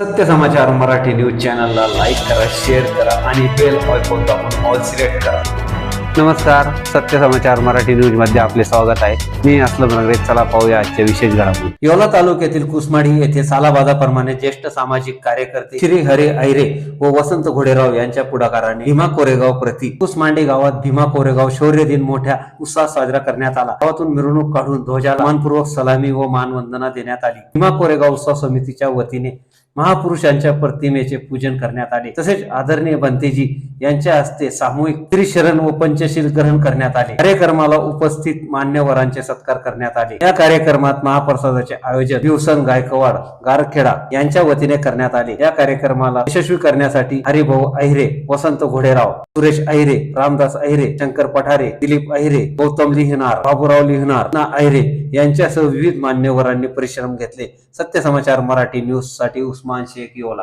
सत्य समाचार मराठी न्यूज चॅनलला लाईक करा शेअर करा आणि बेल आयकॉन दाबून ऑल सिलेक्ट करा. नमस्कार सत्य समाचार मराठी न्यूजमध्ये आपले स्वागत आहे. मी असलम नगरे चला पाहूया आजच्या विशेष घडामोडी. योला तालुक्यातील कुसमाडी येथे सालाबादाप्रमाणे ज्येष्ठ सामाजिक कार्यकर्ते श्री हरे ऐरे व वसंत घोडेराव यांच्या पुढाकाराने भीमा कोरेगाव प्रति कुसमांडे गावात भीमा कोरेगाव शौर्य दिन मोठ्या उत्साहात साजरा करण्यात आला. गावातून मिरवणूक काढून ध्वजाला मानपूर्वक सलामी व मानवंदना देण्यात आली. भीमा कोरेगाव उत्सव समितीच्या वतीने महापुरुषांच्या प्रतिमेचे पूजन करण्यात आले. तसेच आदरणीय बंतेजी यांच्या हस्ते सामूहिक त्रिशरण व पंच पंचशील ग्रहण करण्यात आले. कार्यक्रमाला उपस्थित मान्यवरांचे सत्कार करण्यात आले. या कार्यक्रमात महाप्रसादाचे आयोजन दिवसन गायकवाड गारखेडा यांच्या वतीने करण्यात आले. या कार्यक्रमाला यशस्वी करण्यासाठी हरिभाऊ अहिरे वसंत घोडेराव सुरेश अहिरे रामदास अहिरे शंकर पठारे दिलीप अहिरे गौतम लिहिणार बाबूराव लिहिणार ना अहिरे यांच्यासह विविध मान्यवरांनी परिश्रम घेतले. सत्य समाचार मराठी न्यूजसाठी उस्मान शेख योला.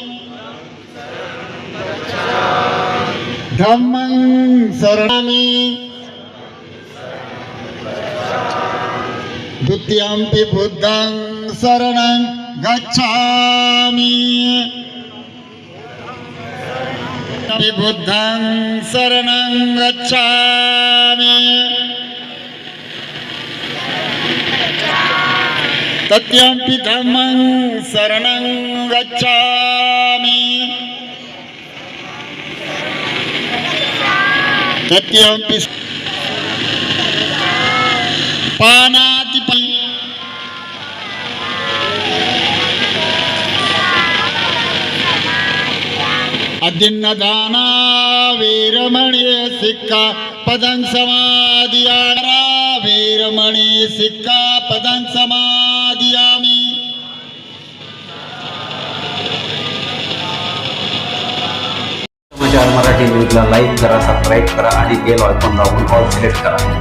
धम्मं शरणामि। द्वितीयंपि बुद्धं शरणं गच्छामि। बुद्धं शरणं गच्छामि। तत्यंपि धम्मं शरणं गच्छामि। సత్యంపి పానాతి అదిన్నదానా వీరమణి సిక్క పదం సమాధియారా వీరమణి సిక్క పదం సమా मराठी न्यूजला लाईक करा सबस्क्राईब करा आणि बेल आयकॉन दाबून ऑल सिलेक्ट करा.